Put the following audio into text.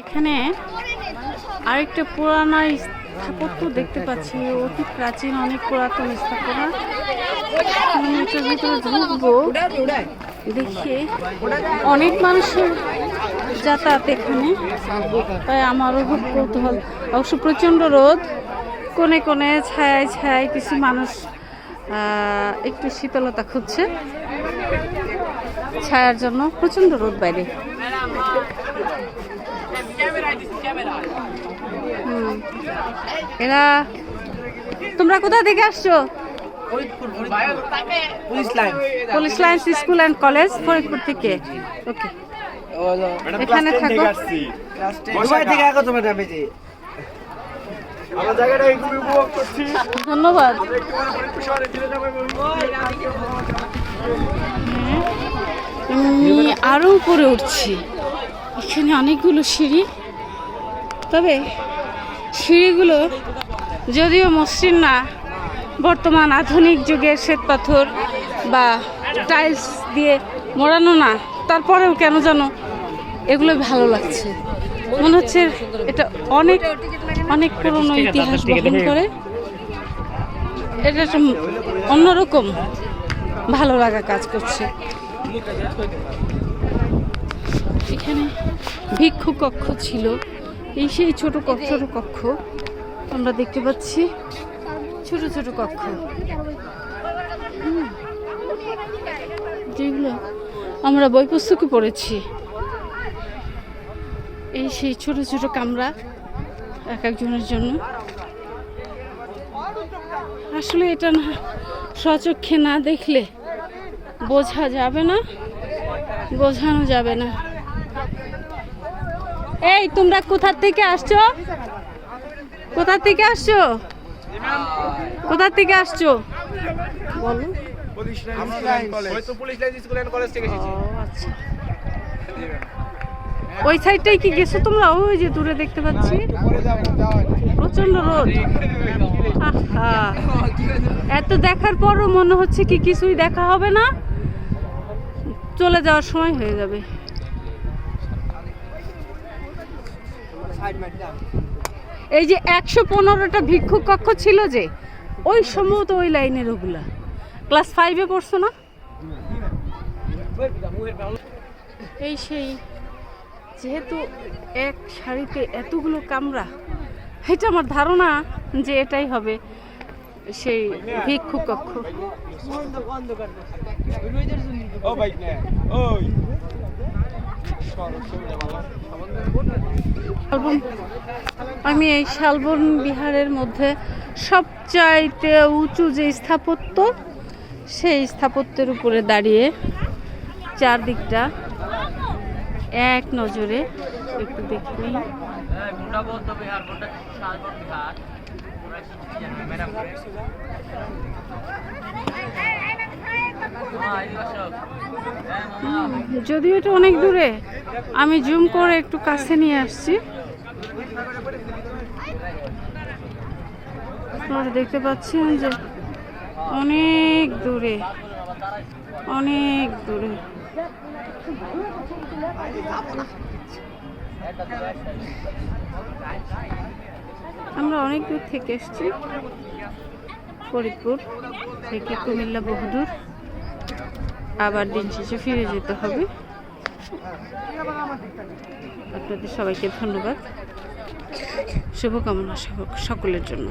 এখানে আরেকটা পুরানা স্থাপত্য দেখতে পাচ্ছি অতি প্রাচীন, অনেক পুরাতন স্থাপনা। এটার ভিতরে ঢুকবো, দেখি অনেক মানুষের যাতায়াত এখানে। তাই আমারও খুব কৌতূহল। অবশ্য প্রচণ্ড রোদ, কোণে কোণে ছায়ায় ছায়ায় কিছু মানুষ একটু শীতলতা খুঁজছে। ছায়ার জন্য প্রচণ্ড রোদ বাইরে। এরা তোমরা কোথা থেকে আসছো? Police line. Lines school and college Faridpur থেকে। ওকে। এখানে থাকো। দুবাই থেকে আগত ম্যাডাম এই যে। আমরা জায়গাটাকে খুবই উপভোগ করছি। ধন্যবাদ। আমি আরও উপরে উঠছি। এখানে অনেকগুলো সিঁড়ি। তবে সিঁড়িগুলো যদিও মসৃণ না, বর্তমান আধুনিক যুগের শ্বেত পাথর বা টাইলস দিয়ে মোড়ানো না, তারপরেও কেন যেন এগুলো ভালো লাগছে। মনে হচ্ছে এটা অনেক অনেক পুরনো ইতিহাস বহন করে। এটা একটা অন্যরকম ভালো লাগা কাজ করছে। এখানে ভিক্ষু কক্ষ ছিল। এই সেই ছোট ছোট কক্ষ আমরা দেখতে পাচ্ছি। ছোট ছোট কক্ষ। যেগুলো আমরা বই পুস্তকে পড়েছি। এই সেই ছোট ছোট কামরা এক একজনের জন্য। আসলে এটা না, স্বচক্ষে না দেখলে বোঝা যাবে না, বোঝানো যাবে না। এই তোমরা কোথার থেকে আসছো? কোথা থেকে আসছো? কোথা থেকে আসছো? বলো। আচ্ছা। ওই সাইডটাই কি গেছো তোমরা? ওই যে দূরে দেখতে পাচ্ছি। পরে প্রচণ্ড রোদ এত দেখার পরও মনে হচ্ছে কি কিছুই দেখা হবে না। চলে যাওয়ার সময় হয়ে যাবে। এই যে একশো পনেরোটা ভিক্ষুক কক্ষ ছিল যে ওই সম্ভবত ওই লাইনের ওগুলা। ক্লাস ফাইভে পড়ছো না? এই সেই যেহেতু এক শাড়িতে এতগুলো কামরা এটা আমার ধারণা যে এটাই হবে সেই ভিক্ষু কক্ষ ও বাইক নে ওই শালবন আমি এই শালবন বিহারের মধ্যে সবচাইতে উঁচু যে স্থাপত্য সেই স্থাপত্যের উপরে দাঁড়িয়ে চারদিকটা এক নজরে একটু দেখে হুম, যদিও এটা অনেক দূরে। আমি জুম করে একটু কাছে নিয়ে আসছি। দেখতে পাচ্ছেন যে অনেক দূরে অনেক দূরে। আমরা অনেক দূর থেকে এসছি, ফরিদপুর থেকে কুমিল্লা বহুদূর। আবার দিন শেষে ফিরে যেতে হবে। আপনাদের সবাইকে ধন্যবাদ। শুভকামনা সকলের জন্য।